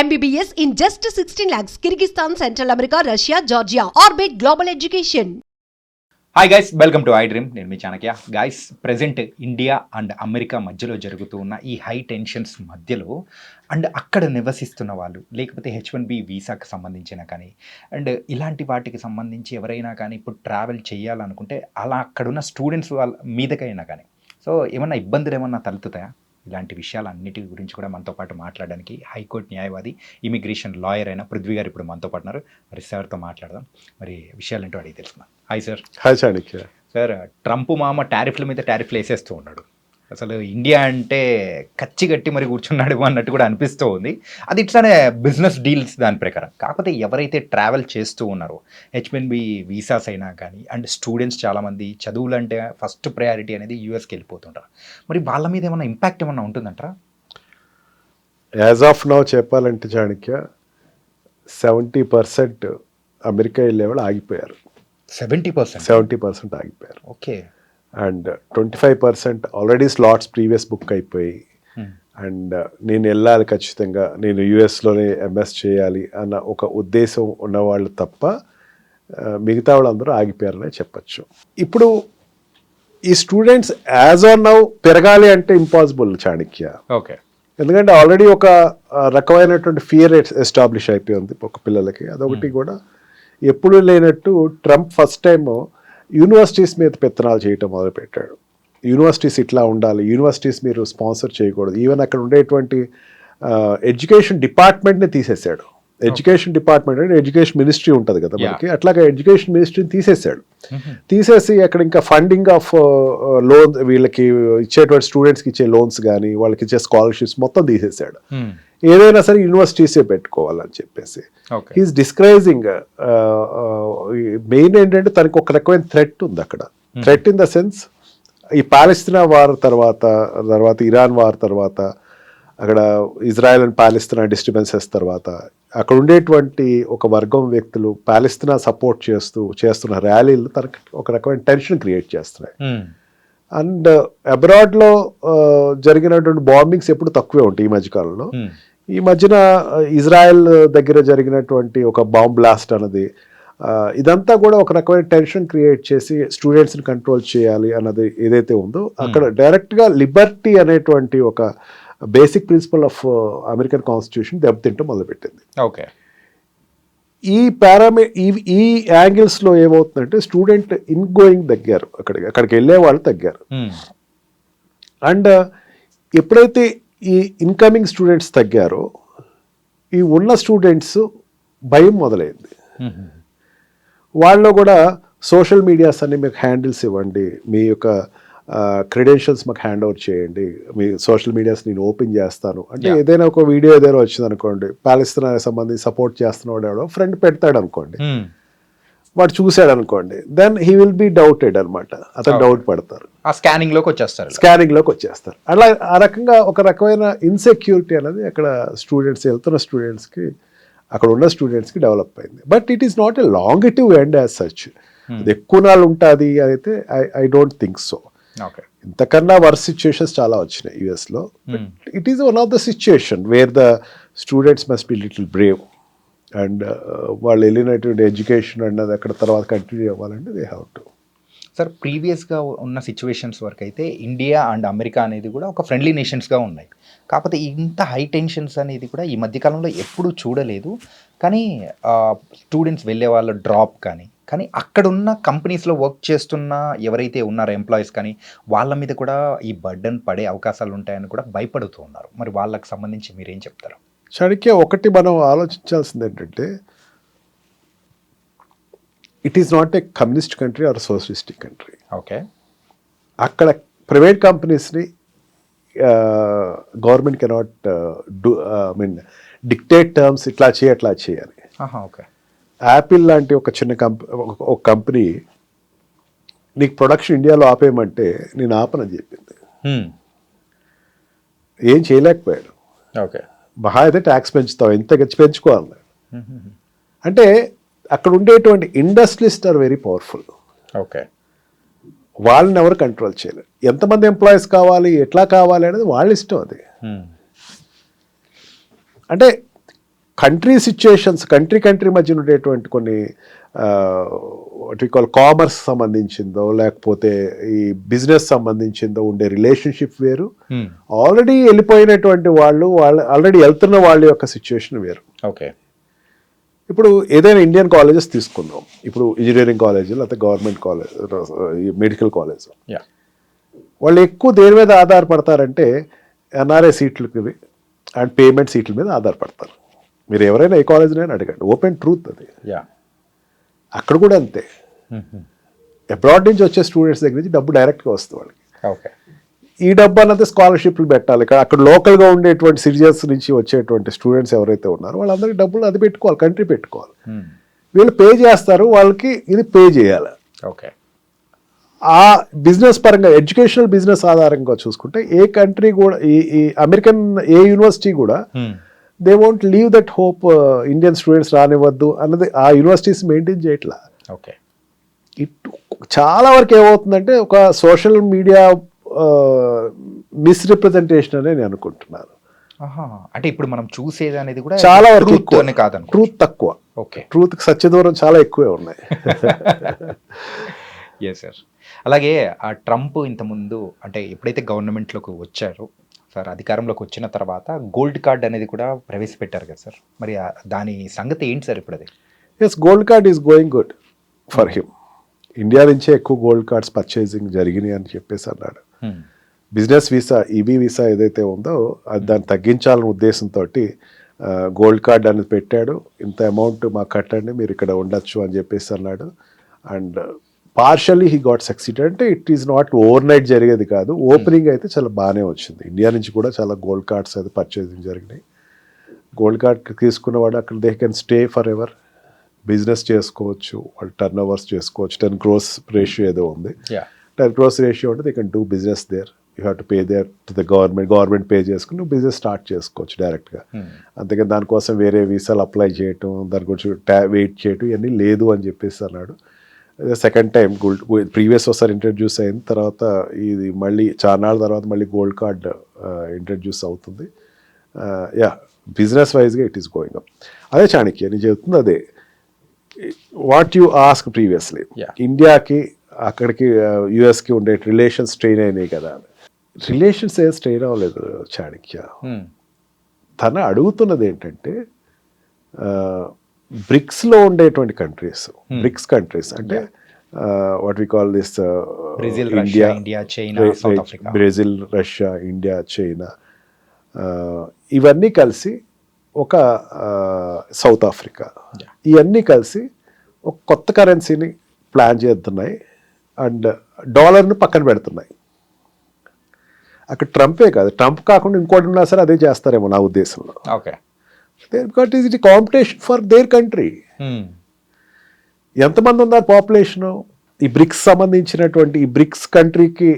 MBBS in just sixteen lakhs Kyrgyzstan central America Russia Georgia Orbit Global Education hi guys welcome to I dream నేను మీ Chanakya. Guys present India and America మధ్యలో జరుగుతూ ఉన్న ఈ high tensions మధ్యలో and అక్కడ నివసిస్తున్న వాళ్ళు లేకపోతే హెచ్ వన్ బి వీసాకి సంబంధించిన కానీ అండ్ ఇలాంటి వాటికి సంబంధించి ఎవరైనా కానీ ఇప్పుడు ట్రావెల్ చేయాలనుకుంటే అలా అక్కడున్న స్టూడెంట్స్ వాళ్ళ మీదకైనా కానీ. సో ఏమన్నా ఇబ్బందులు ఏమన్నా తలుతుతాయా ఇలాంటి విషయాలన్నిటి గురించి కూడా మనతో పాటు మాట్లాడడానికి హైకోర్టు న్యాయవాది ఇమిగ్రేషన్ లాయర్ అయిన పృథ్వీ గారు ఇప్పుడు మనతో పాటు ఉన్నారు. మరి సార్తో మాట్లాడదాం. మరి విషయాలేంటో అడిగి తెలుసుకుందాం. Hi sir. Hi Chanakya sir Trump మామ టారిఫ్ల మీద టారిఫ్లు వేసేస్తూ ఉన్నాడు. అసలు ఇండియా అంటే కచ్చి గట్టి మరి కూర్చున్నాడు అన్నట్టు కూడా అనిపిస్తూ ఉంది. అది ఇట్లానే బిజినెస్ డీల్స్ దాని ప్రకారం. కాకపోతే ఎవరైతే ట్రావెల్ చేస్తూ ఉన్నారో హెచ్ఎన్బి వీసాస్ అయినా కానీ అండ్ స్టూడెంట్స్ చాలామంది చదువులు అంటే ఫస్ట్ ప్రయారిటీ అనేది యూఎస్కి వెళ్ళిపోతుంటారు. మరి వాళ్ళ మీద ఏమైనా ఇంపాక్ట్ ఏమన్నా ఉంటుందంటారా? యాజ్ ఆఫ్ నౌ చెప్పాలంటే చాణక్య సెవెంటీ పర్సెంట్ అమెరికా వెళ్ళేవాళ్ళు ఆగిపోయారు. సెవెంటీ పర్సెంట్ సెవెంటీ పర్సెంట్ ఆగిపోయారు. Okay and twenty five percent already slots previous book అయిపోయి. అండ్ నేను వెళ్ళాలి ఖచ్చితంగా. నేను యుఎస్లోనే ఎంఎస్ చేయాలి అన్న ఒక ఉద్దేశం ఉన్నవాళ్ళు తప్ప మిగతా వాళ్ళందరూ ఆగిపోయారనే చెప్పచ్చు. ఇప్పుడు ఈ స్టూడెంట్స్ యాజ్ ఆన్ నౌ పెరగాలి అంటే ఇంపాసిబుల్ చాణక్య. ఓకే. ఎందుకంటే ఆల్రెడీ ఒక రకమైనటువంటి ఫియర్ ఎస్టాబ్లిష్ అయిపోయింది ఒక పిల్లలకి. అదొకటి కూడా ఎప్పుడు లేనట్టు ట్రంప్ ఫస్ట్ టైం యూనివర్సిటీస్ మీద పెత్తనాలు చేయటం మొదలుపెట్టాడు. యూనివర్సిటీస్ ఇట్లా ఉండాలి యూనివర్సిటీస్ మీరు స్పాన్సర్ చేయకూడదు. ఈవెన్ అక్కడ ఉండేటువంటి ఎడ్యుకేషన్ డిపార్ట్మెంట్ని తీసేశాడు. ఎడ్యుకేషన్ డిపార్ట్మెంట్ అంటే ఎడ్యుకేషన్ మినిస్ట్రీ ఉంటుంది కదా మనకి. అట్లాగా ఎడ్యుకేషన్ మినిస్ట్రీని తీసేశాడు. తీసేసి అక్కడ ఇంకా ఫండింగ్ ఆఫ్ లోన్ వీళ్ళకి ఇచ్చేటువంటి స్టూడెంట్స్కి ఇచ్చే లోన్స్ కానీ వాళ్ళకి ఇచ్చే స్కాలర్షిప్స్ మొత్తం తీసేశాడు. ఏదైనా సరే యూనివర్సిటీసే పెట్టుకోవాలని చెప్పేసి. హీస్ డిస్క్రైజింగ్ మెయిన్ ఏంటంటే తనకి ఒక రకమైన థ్రెట్ ఉంది అక్కడ. థ్రెట్ ఇన్ ద సెన్స్ ఈ పాలస్తీనా వార్ తర్వాత తర్వాత ఇరాన్ వార్ తర్వాత అక్కడ ఇజ్రాయెల్ అండ్ పాలస్తీనా డిస్టర్బెన్సెస్ తర్వాత అక్కడ ఉండేటువంటి ఒక వర్గం వ్యక్తులు పాలస్తీనా సపోర్ట్ చేస్తూ చేస్తున్న ర్యాలీలు తనకి ఒక రకమైన టెన్షన్ క్రియేట్ చేస్తున్నాయి. అండ్ అబ్రాడ్లో జరిగినటువంటి బాంబింగ్స్ ఎప్పుడు తక్కువే ఉంటాయి ఈ మధ్యకాలంలో. ఈ మధ్యన ఇజ్రాయెల్ దగ్గర జరిగినటువంటి ఒక బాంబ్ బ్లాస్ట్ అన్నది ఇదంతా కూడా ఒక రకమైన టెన్షన్ క్రియేట్ చేసి స్టూడెంట్స్ని కంట్రోల్ చేయాలి అన్నది ఏదైతే ఉందో అక్కడ డైరెక్ట్గా లిబర్టీ అనేటువంటి ఒక basic principle of American constitution దెబ్బతింటం మొదలుపెట్టింది. ఓకే. ఈ పారామీ ఈ ఈ యాంగిల్స్లో ఏమవుతుందంటే స్టూడెంట్ ఇన్ గోయింగ్ తగ్గారు అక్కడికి అక్కడికి వెళ్ళే వాళ్ళు తగ్గారు అండ్ ఎప్పుడైతే ఈ ఇన్కమింగ్ స్టూడెంట్స్ తగ్గారో ఈ ఉన్న స్టూడెంట్స్ భయం మొదలైంది. వాళ్ళు కూడా సోషల్ మీడియాస్ అన్ని మీకు హ్యాండిల్స్ ఇవ్వండి మీ యొక్క క్రెడెన్షియల్స్ మాకు హ్యాండ్ ఓవర్ చేయండి మీ సోషల్ మీడియాస్ నేను ఓపెన్ చేస్తాను. అంటే. ఏదైనా ఒక వీడియో ఏదైనా వచ్చింది అనుకోండి పాలస్తీనాకి సంబంధించి సపోర్ట్ చేస్తున్నవాడు ఎవడో ఫ్రెండ్ పెడతాడు అనుకోండి వాడు చూశాడు అనుకోండి then he will be doubted అనమాట అతను. డౌట్ పడతారు. ఆ స్కానింగ్లోకి వచ్చేస్తారు. స్కానింగ్లోకి వచ్చేస్తారు. అలా ఆ రకంగా ఒక రకమైన ఇన్సెక్యూరిటీ అనేది అక్కడ స్టూడెంట్స్ వెళ్తున్న స్టూడెంట్స్కి అక్కడ ఉన్న స్టూడెంట్స్కి డెవలప్ అయింది. But it is not a longitive end as such అది ఎక్కువ నాళ్ళు ఉంటుంది అయితే I I don't think so ఇంతకన్నా వర్స్ సిచ్యుయేషన్స్ చాలా వచ్చినాయి యుఎస్లో. It is one of the situation where the students must be little brave and uh, వాళ్ళు వెళ్ళినటువంటి ఎడ్యుకేషన్ అన్నది అక్కడ తర్వాత కంటిన్యూ అవ్వాలంటే దే హ్యావ్ టు. సార్ ప్రీవియస్గా ఉన్న సిచ్యువేషన్స్ వరకు అయితే ఇండియా అండ్ అమెరికా అనేది కూడా ఒక ఫ్రెండ్లీ నేషన్స్గా ఉన్నాయి. కాకపోతే ఇంత హై టెన్షన్స్ అనేది కూడా ఈ మధ్యకాలంలో ఎప్పుడూ చూడలేదు. కానీ స్టూడెంట్స్ వెళ్ళే వాళ్ళ డ్రాప్ కానీ కానీ అక్కడున్న కంపెనీస్లో వర్క్ చేస్తున్న ఎవరైతే ఉన్నారో ఎంప్లాయీస్ కానీ వాళ్ళ మీద కూడా ఈ బర్డన్ పడే అవకాశాలు ఉంటాయని కూడా భయపడుతూ ఉన్నారు. మరి వాళ్ళకి సంబంధించి మీరేం చెప్తారు? చాణక్య ఒకటి మనం ఆలోచించాల్సింది ఏంటంటే it is not a communist country or socialistic country okay. అక్కడ private కంపెనీస్ని government cannot do I mean dictate terms ఇట్లా చేయి అట్లా చేయాలి ఓకే. యాపిల్ లాంటి ఒక చిన్న కంపె ఒక కంపెనీ నీకు ప్రొడక్షన్ ఇండియాలో ఆపేయమంటే నేను ఆపనని చెప్పింది. ఏం చేయలేకపోయాడు. ఓకే. మహా అయితే ట్యాక్స్ పెంచుతావు ఎంత గచ్చి పెంచుకోవాలి అంటే అక్కడ ఉండేటువంటి industries are very powerful okay. వాళ్ళని ఎవరు కంట్రోల్ చేయలేరు. ఎంతమంది ఎంప్లాయీస్ కావాలి ఎట్లా కావాలి అనేది వాళ్ళ ఇష్టం అది. అంటే కంట్రీ సిచ్యుయేషన్స్ కంట్రీ కంట్రీ మధ్య ఉండేటువంటి కొన్ని వాట్ కాల్ కామర్స్ సంబంధించిందో లేకపోతే ఈ బిజినెస్ సంబంధించిందో ఉండే రిలేషన్షిప్ వేరు. Hmm. ఆల్రెడీ వెళ్ళిపోయినటువంటి వాళ్ళు వాళ్ళ ఆల్రెడీ వెళ్తున్న వాళ్ళ యొక్క సిచ్యుయేషన్ వేరు. ఓకే ఇప్పుడు ఏదైనా ఇండియన్ కాలేజెస్ తీసుకుందాం. ఇప్పుడు ఇంజనీరింగ్ కాలేజ్ లేకపోతే government college medical college ya వాళ్ళు ఎక్కువ దేని మీద ఆధారపడతారంటే ఎన్ఆర్ఐ సీట్లకి అండ్ పేమెంట్ సీట్ల మీద ఆధారపడతారు. మీరు ఎవరైనా ఏ కాలేజ్నైనా అడగండి. ఓపెన్ ట్రూత్ అది. యా అక్కడ కూడా అంతే. అబ్రాడ్ నుంచి వచ్చే స్టూడెంట్స్ దగ్గర నుంచి డబ్బు డైరెక్ట్గా వస్తుంది వాళ్ళకి. ఓకే ఈ డబ్బు అన్నది స్కాలర్షిప్లు పెట్టాలి. ఇక్కడ అక్కడ లోకల్గా ఉండేటువంటి సిటిజన్స్ నుంచి వచ్చేటువంటి స్టూడెంట్స్ ఎవరైతే ఉన్నారో వాళ్ళందరికీ డబ్బులు అది పెట్టుకోవాలి కంట్రీ పెట్టుకోవాలి. వీళ్ళు పే చేస్తారు వాళ్ళకి ఇది పే చేయాలి. ఓకే ఆ బిజినెస్ పరంగా ఎడ్యుకేషనల్ బిజినెస్ ఆధారంగా చూసుకుంటే ఏ కంట్రీ కూడా ఈ ఈ అమెరికన్ ఏ యూనివర్సిటీ కూడా they won't leave that hope Indian students రానివ్వద్దు అన్నది ఆ యూనివర్సిటీస్ మెయింటైన్ చేయట్లా. ఓకే ఇటు చాలా వరకు ఏమవుతుందంటే ఒక సోషల్ మీడియా మిస్రిప్రజెంటేషన్ అనే నేను అనుకుంటున్నాను. అంటే ఇప్పుడు మనం చూసేది అనేది కూడా చాలా వరకు అని కాదను ట్రూత్ తక్కువ. ఓకే ట్రూత్ సత్య దూరం చాలా ఎక్కువే ఉన్నాయి. ఎస్ సార్ అలాగే ఆ ట్రంప్ ఇంతకుముందు అంటే ఎప్పుడైతే గవర్నమెంట్లోకి వచ్చారో సార్ అధికారంలోకి వచ్చిన తర్వాత గోల్డ్ కార్డ్ అనేది కూడా ప్రవేశపెట్టారు కదా సార్. మరి దాని సంగతి ఏంటి సార్ ఇప్పుడు అది? Yes gold card is going good for him India నుంచే ఎక్కువ గోల్డ్ కార్డ్స్ పర్చేసింగ్ జరిగినాయి అని చెప్పేసి అన్నాడు. బిజినెస్ వీసా ఈబీ వీసా ఏదైతే ఉందో అది దాన్ని తగ్గించాలనే ఉద్దేశంతో గోల్డ్ కార్డ్ అనేది పెట్టాడు. ఇంత అమౌంట్ మాకు కట్టండి మీరు ఇక్కడ ఉండొచ్చు అని చెప్పేసి అన్నాడు. And partially he got succeeded అంటే it is not overnight జరిగేది కాదు. ఓపెనింగ్ అయితే చాలా బాగానే వచ్చింది. ఇండియా నుంచి కూడా చాలా గోల్డ్ కార్డ్స్ అయితే పర్చేసింగ్ జరిగినాయి. గోల్డ్ కార్డ్ తీసుకున్నవాడు అక్కడ they can stay forever business చేసుకోవచ్చు. వాళ్ళు టర్న్ ఓవర్స్ చేసుకోవచ్చు. టెన్ క్రోస్ రేషియో ఏదో ఉంది. టెన్ క్రోస్ రేషియో ఉంటే they can do business there you have to pay there to the government government pay చేసుకుని నువ్వు బిజినెస్ స్టార్ట్ చేసుకోవచ్చు డైరెక్ట్గా అంతేకాని దానికోసం వేరే వీసాలు అప్లై చేయటం దాని గురించి ట్యా వెయిట్ చేయటం ఇవన్నీ లేదు అని చెప్పేసి అన్నాడు. సెకండ్ టైం గోల్డ్ ప్రీవియస్ ఒకసారి ఇంట్రడ్యూస్ అయిన తర్వాత ఇది మళ్ళీ చాన్నాళ్ళ తర్వాత మళ్ళీ గోల్డ్ కార్డ్ ఇంట్రడ్యూస్ అవుతుంది. యా బిజినెస్ వైజ్గా ఇట్ ఈస్ గోయింగ్ అప్ అదే చాణక్య నేను చెప్తుంది అదే. What you ask previously. ఇండియాకి అక్కడికి యుఎస్కి ఉండే రిలేషన్స్ స్ట్రెయిన్ అయినాయి కదా. రిలేషన్స్ ఏం స్ట్రెయిన్ అవ్వలేదు చాణక్య. తన అడుగుతున్నది ఏంటంటే బ్రిక్స్లో ఉండేటువంటి కంట్రీస్ బ్రిక్స్ కంట్రీస్ అంటే what we call this Brazil Russia India China Africa Brazil Russia India China ఇవన్నీ కలిసి ఒక సౌత్ ఆఫ్రికా. ఇవన్నీ కలిసి ఒక కొత్త కరెన్సీని ప్లాన్ చేస్తున్నాయి. అండ్ డాలర్ను పక్కన పెడుతున్నాయి. అక్కడ ట్రంపే కాదు. ట్రంప్ కాకుండా ఇంకోటి ఉన్నా సరే అదే చేస్తారేమో నా ఉద్దేశంలో. Okay because is it competition for their country ఎంతమంది ఉన్నారు పాపులేషను ఈ బ్రిక్స్ సంబంధించినటువంటి ఈ బ్రిక్స్ కంట్రీకి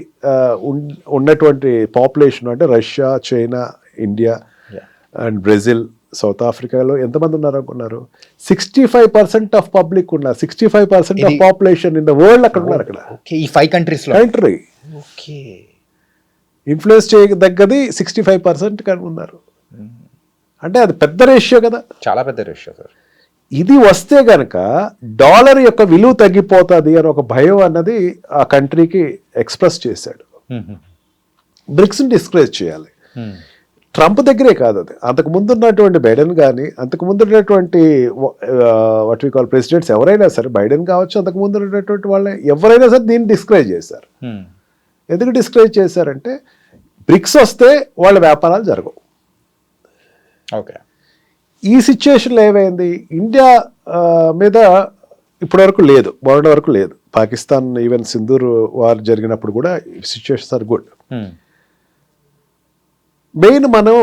ఉన్నటువంటి పాపులేషన్ అంటే Russia China India. And Brazil south ఆఫ్రికాలో ఎంతమంది ఉన్నారు అనుకున్నారు sixty five percent of public ఉన్నారు. Sixty five percent of population in the world అక్కడ ఉన్నారు అక్కడ. ఈ five countries country okay. Influence చేయదగ్గది sixty five పర్సెంట్ ఉన్నారు. అంటే అది పెద్ద రేషియో కదా. చాలా పెద్ద రేషియో సార్ ఇది వస్తే గనక డాలర్ యొక్క విలువ తగ్గిపోతుంది అని ఒక భయం అన్నది ఆ కంట్రీకి ఎక్స్ప్రెస్ చేశాడు. బ్రిక్స్ని డిస్కరేజ్ చేయాలి. ట్రంప్ దగ్గరే కాదు అది. అంతకు ముందు ఉన్నటువంటి బైడెన్ కానీ అంతకు ముందు ఉన్నటువంటి వాట్ కాల్ ప్రెసిడెంట్స్ ఎవరైనా సరే బైడెన్ కావచ్చు అంతకు ముందు ఉన్నటువంటి వాళ్ళే ఎవరైనా సరే దీన్ని డిస్కరేజ్ చేశారు. ఎందుకు డిస్కరేజ్ చేశారంటే బ్రిక్స్ వస్తే వాళ్ళ వ్యాపారాలు జరగవు. ఓకే. ఈ సిచ్యుయేషన్లో ఏమైంది? ఇండియా మీద ఇప్పటివరకు లేదు మొన్నటి వరకు లేదు. పాకిస్తాన్ ఈవెన్ సింధూర్ వార్ జరిగినప్పుడు కూడా సిచ్యుయేషన్స్ ఆర్ గుడ్. మెయిన్ మనం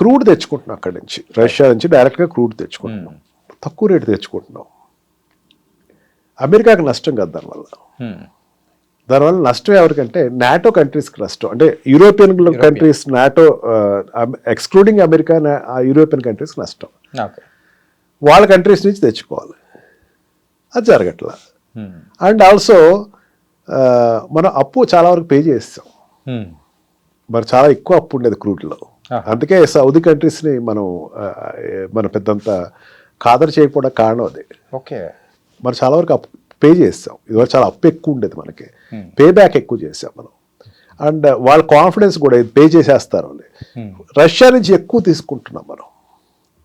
క్రూడ్ తెచ్చుకుంటున్నాం అక్కడి నుంచి. రష్యా నుంచి డైరెక్ట్గా క్రూడ్ తెచ్చుకుంటున్నాం. తక్కువ రేటు తెచ్చుకుంటున్నాం. అమెరికాకి నష్టం కదా దానివల్ల. దానివల్ల నష్టం ఎవరికంటే నాటో కంట్రీస్కి నష్టం. అంటే European countries NATO excluding America European కంట్రీస్కి నష్టం. వాళ్ళ కంట్రీస్ నుంచి తెచ్చుకోవాలి. అది జరగట్లా. అండ్ ఆల్సో మనం అప్పు చాలా వరకు పే చేస్తాం. మరి చాలా ఎక్కువ అప్పు ఉండేది క్రూడ్లో. అందుకే సౌదీ కంట్రీస్ని మనం మన పెద్దంత ఖాదరు చేయకపోవడం కారణం అదే. ఓకే. మనం చాలా వరకు అప్పు పే చేస్తాం. ఇదివరకు చాలా అప్పు ఎక్కువ ఉండేది మనకి. పే బ్యాక్ ఎక్కువ చేసాం మనం. అండ్ వాళ్ళ కాన్ఫిడెన్స్ కూడా పే చేసేస్తారు రష్యా నుంచి ఎక్కువ తీసుకుంటున్నాం మనం.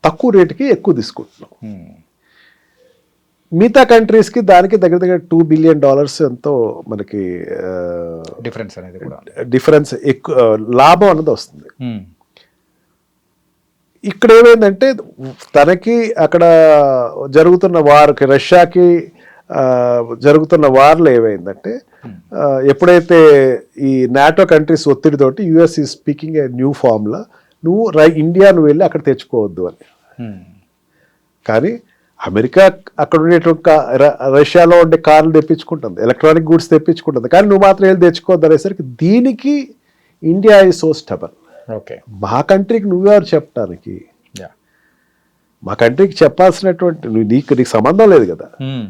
తక్కువ రేటుకి ఎక్కువ తీసుకుంటున్నాం. మిగతా కంట్రీస్కి దానికి దగ్గర దగ్గర టూ బిలియన్ డాలర్స్ ఎంతో మనకి డిఫరెన్స్ అనేది కూడా. డిఫరెన్స్ ఎక్కువ లాభం అన్నది వస్తుంది. Hmm. ఇక్కడ ఏమైందంటే తనకి అక్కడ జరుగుతున్న వార్కి రష్యాకి జరుగుతున్న వార్లో ఏమైందంటే ఆ, ఎప్పుడైతే ఈ నాటో కంట్రీస్ ఒత్తిడితోటి యుఎస్ ఈ స్పీకింగ్ ఏ న్యూ ఫామ్లా నువ్వు రై ఇండియా నువ్వు వెళ్ళి అక్కడ తెచ్చుకోవద్దు అని. Hmm. కానీ అమెరికా అక్కడ ఉండేటువంటి రష్యాలో ఉండే కార్లు తెప్పించుకుంటుంది ఎలక్ట్రానిక్ గూడ్స్ తెప్పించుకుంటుంది కానీ నువ్వు మాత్రం వెళ్ళి తెచ్చుకోవద్దు అనేసరికి దీనికి India is so stubborn okay. మా కంట్రీకి నువ్వెవరు చెప్పడానికి యా మా కంట్రీకి చెప్పాల్సినటువంటి నీకు నీకు సంబంధం లేదు కదా. Hmm.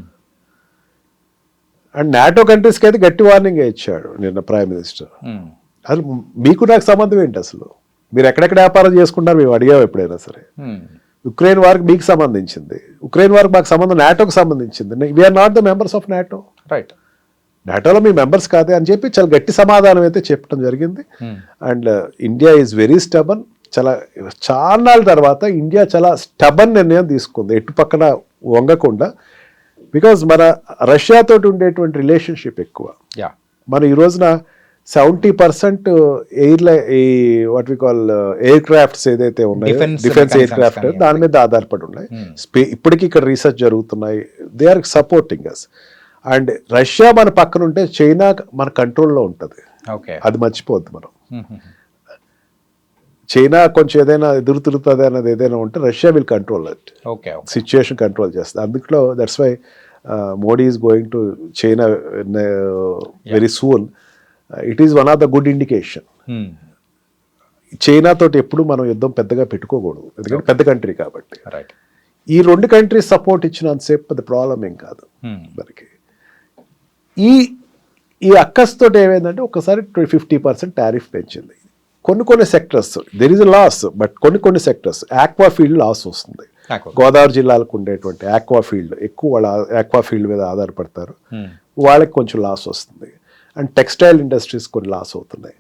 అండ్ నాటో కంట్రీస్కి అయితే గట్టి వార్నింగ్ ఇచ్చాడు నిన్న ప్రైమ్ మినిస్టర్. Hmm. అసలు మీకు నాకు సంబంధం ఏంటి అసలు? మీరు ఎక్కడెక్కడ వ్యాపారం చేసుకుంటారు మేము అడిగాం ఎప్పుడైనా సరే. Hmm. ఉక్రెయిన్ వార్కి మీకు సంబంధించింది. ఉక్రెయిన్ వార్కి మాకు సంబంధం నాటోకి సంబంధించింది. We are not the members of NATO right నాటోలో మీ మెంబర్స్ కాదే అని చెప్పి చాలా గట్టి సమాధానం అయితే చెప్పడం జరిగింది. Hmm. And India is very stubborn చాలా చాలా నాళ్ళ తర్వాత ఇండియా చాలా స్టబన్ నిర్ణయం తీసుకుంది. ఎటు పక్కన వంగకుండా. బికాజ్ మన రష్యాతోటి ఉండేటువంటి రిలేషన్షిప్ ఎక్కువ. యా మన ఈ రోజున సెవెంటీ పర్సెంట్ ఎయిర్ ఈ what we call aircrafts ఏదైతే ఉన్నాయో డిఫెన్స్ ఎయిర్ క్రాఫ్ట్ దాని మీద ఆధారపడి ఉన్నాయి. Hmm. స్పే ఇప్పటికీ ఇక్కడ రీసెర్చ్ జరుగుతున్నాయి. They are supporting us and Russia మన పక్కన ఉంటే చైనా మన కంట్రోల్లో ఉంటుంది. అది మర్చిపోవద్దు మనం. చైనా కొంచెం ఏదైనా ఎదురు తిరుగుతుంది అన్నది ఏదైనా ఉంటే Russia will control it okay situation control చేస్తుంది. అందుట్లో that's why Modi is going to China very soon it is one of the good indication. China తోటి ఎప్పుడు మనం యుద్ధం పెద్దగా పెట్టుకోకూడదు. ఎందుకంటే పెద్ద కంట్రీ కాబట్టి. రైట్ ఈ రెండు కంట్రీస్ సపోర్ట్ ఇచ్చినంతసేపు పెద్ద ప్రాబ్లం ఏం కాదు Hmm. మనకి. ఈ ఈ అక్కస్తోటి ఏమైందంటే ఒకసారి ఫిఫ్టీ పర్సెంట్ టారిఫ్ పెంచింది. కొన్ని కొన్ని sectors there is loss but కొన్ని కొన్ని సెక్టర్స్ ఆక్వా ఫీల్డ్ లాస్ వస్తుంది. గోదావరి జిల్లాలకు ఉండేటువంటి ఆక్వా ఫీల్డ్ ఎక్కువ వాళ్ళ ఆక్వా ఫీల్డ్ మీద ఆధారపడతారు. Hmm. వాళ్ళకి కొంచెం లాస్ వస్తుంది. అండ్ టెక్స్టైల్ ఇండస్ట్రీస్ కొన్ని లాస్ అవుతున్నాయి.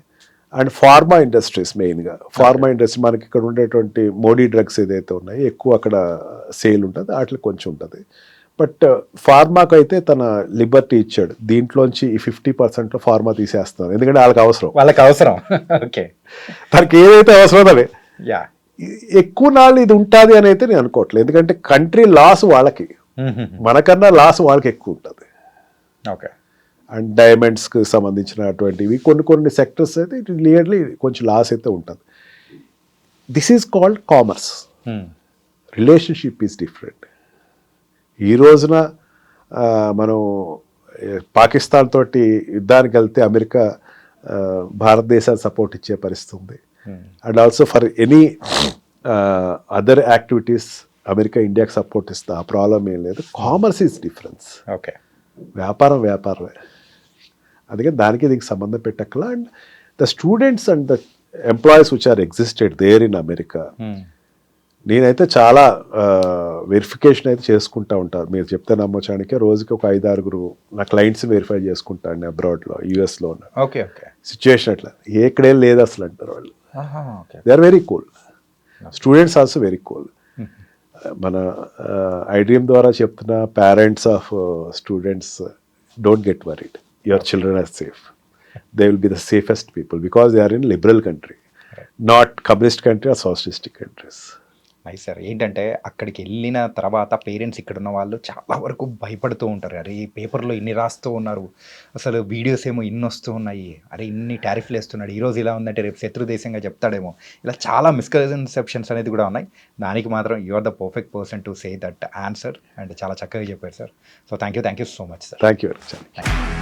అండ్ ఫార్మా ఇండస్ట్రీస్ మెయిన్గా ఫార్మా ఇండస్ట్రీ మనకి ఇక్కడ ఉండేటువంటి మోడీ డ్రగ్స్ ఏదైతే ఉన్నాయో ఎక్కువ అక్కడ సేల్ ఉంటుంది వాటికి కొంచెం ఉంటుంది. బట్ ఫార్మాకు అయితే తన లిబర్టీ ఇచ్చాడు. దీంట్లోంచి ఈ ఫిఫ్టీ పర్సెంట్లో ఫార్మా తీసేస్తున్నారు. ఎందుకంటే వాళ్ళకి అవసరం. వాళ్ళకి అవసరం. ఓకే. తనకి ఏదైతే అవసరం అదే. యా. ఎక్కువ నాళ్ళు ఇది ఉంటుంది అని అయితే నేను అనుకోవట్లేదు. ఎందుకంటే కంట్రీ లాస్ వాళ్ళకి. మనకన్నా లాస్ వాళ్ళకి ఎక్కువ ఉంటుంది. ఓకే. అండ్ డైమండ్స్కి సంబంధించినటువంటివి కొన్ని కొన్ని సెక్టర్స్ అయితే ఇట్ నియర్లీ కొంచెం లాస్ అయితే ఉంటుంది. This is called commerce relationship is different ఈ రోజున మనం పాకిస్తాన్ తోటి యుద్ధానికి వెళ్తే అమెరికా ఆ, భారతదేశానికి సపోర్ట్ ఇచ్చే పరిస్థితి ఉంది and also for any other activities America ఇండియాకి సపోర్ట్ ఇస్తా ఆ ప్రాబ్లం ఏం లేదు. Commerce is difference. ఓకే. వ్యాపారం వ్యాపారమే. అందుకే దానికి దీనికి సంబంధం పెట్టక్కల and the students and the employees which are existed there in America నేనైతే చాలా వెరిఫికేషన్ అయితే చేసుకుంటా ఉంటాను మీరు చెప్తే నమ్మచానికి రోజుకి ఒక ఐదు ఆరుగురు నా క్లయింట్స్ వెరిఫై చేసుకుంటాను అబ్రాడ్లో యూఎస్లో ఉన్న. Okay okay. సిచ్యువేషన్ అట్లా ఎక్కడేం లేదు అసలు అంటారు వాళ్ళు. They are very cool students also very cool మన ఐడిఎం ద్వారా చెప్తున్న parents of students don't get worried your children are safe they will be the safest people because they are in liberal country not communist country or socialistic countries nice sir ఏంటంటే అక్కడికి వెళ్ళిన తర్వాత parents ఇక్కడ ఉన్న వాళ్ళు చాలా వరకు భయపడుతూ ఉంటారు. అరే పేపర్లో ఇన్ని రాస్తూ ఉన్నారు. అసలు వీడియోస్ ఏమో ఇన్ని వస్తూ ఉన్నాయి. అరే ఇన్ని టారిఫ్లు వేస్తున్నాడు. ఈ రోజు ఇలా ఉందంటే రేపు శత్రు దేశంగా చెప్తాడేమో. ఇలా చాలా మిస్కన్సెప్షన్స్ అనేది కూడా ఉన్నాయి. దానికి మాత్రం you are the perfect person to say that answer and చాలా చక్కగా చెప్పారు sir so thank you thank you so much sir thank you very much thank you